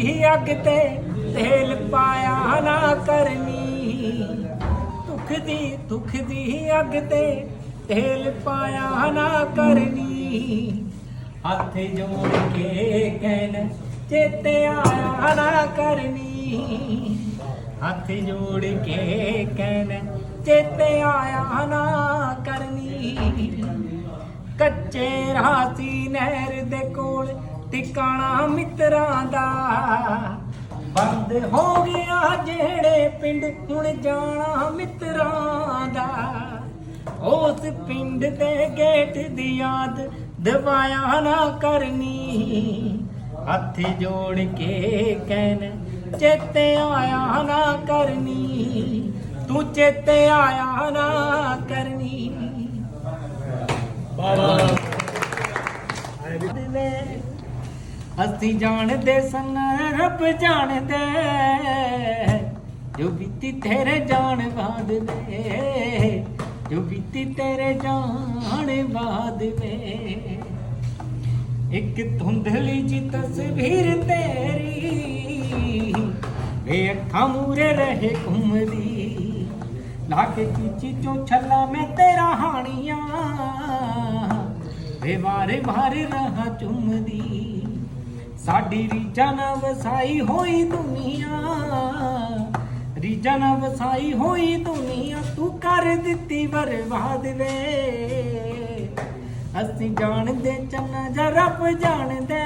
ਦੀ ਅੱਗ ਤੇ ਤੇਲ ਪਾਇਆ ਨਾ ਕਰਨੀ। ਦੁੱਖ ਦੀ ਦੁੱਖ ਦੀ ਅੱਗ ਤੇ ਤੇਲ ਪਾਇਆ ਨਾ ਕਰਨੀ। ਹੱਥ ਜੋੜ ਕੇ ਕਹਿਣ, ਚੇਤੇ ਆਇਆ ਨਾ ਕਰਨੀ। ਹੱਥ ਜੋੜ ਕੇ ਕਹਿਣ, ਚੇਤੇ ਆਇਆ ਨਾ ਕਰਨੀ। ਕੱਚੇ ਰਾਤੀ ਨਹਿਰ ਦੇ ਕੋਲ ਟਿਕਾਣਾ ਮਿੱਤਰਾਂ ਦਾ। ਬੰਦ ਹੋ ਗਿਆ ਜਿਹੜੇ ਪਿੰਡ, ਹੁਣ ਜਾਣਾ ਮਿੱਤਰਾਂ ਦਾ। ਉਸ ਪਿੰਡ ਦੇ ਗੇਟ ਦੀ ਯਾਦ ਦਵਾਇਆ ਨਾ ਕਰਨੀ। ਹੱਥ ਜੋੜ ਕੇ ਕਹਿਣ, ਚੇਤੇ ਆਇਆ ਨਾ ਕਰਨੀ। ਤੂੰ ਚੇਤੇ ਆਇਆ ਨਾ ਕਰਨੀ ਅਸੀਂ ਜਾਣਦੇ ਸਨ, ਰੱਬ ਜਾਣਦੇ ਜੋ ਬੀਤੀ ਤੇਰੇ ਜਾਣ ਬਾਦ ਵੇ, ਜੋ ਬੀਤੀ ਤੇਰੇ ਜਾਣ ਬਾਦ ਵੇ। ਇੱਕ ਧੁੰਦਲੀ ਜੀ ਤਸਵੀਰ ਤੇਰੀ, ਵੇ ਅੱਖਾਂ ਮੂਰੇ ਰਹੇ ਘੁੰਮਦੀ। ਲਾ ਕੇ ਚੀਚੀ ਚੋਂ ਛੱਲਾ ਮੈਂ ਤੇਰਾ ਹਾਣੀਆਂ, ਵੇ ਵਾਰੇ ਵਾਰੇ ਰਹਾ ਚੁੰਮਦੀ। ਸਾਡੀ ਰੀਝਾਂ ਨਾਲ ਵਸਾਈ ਹੋਈ ਦੁਨੀਆ। ਰੀਝਾਂ ਨਾਲ ਵਸਾਈ ਹੋਈ ਦੁਨੀਆ, ਤੂੰ ਕਰ ਦਿੱਤੀ ਬਰਬਾਦ ਵੇ। ਅਸੀਂ ਜਾਣਦੇ ਚੰਨਾ ਜਾਂ ਰੱਬ ਜਾਣਦੇ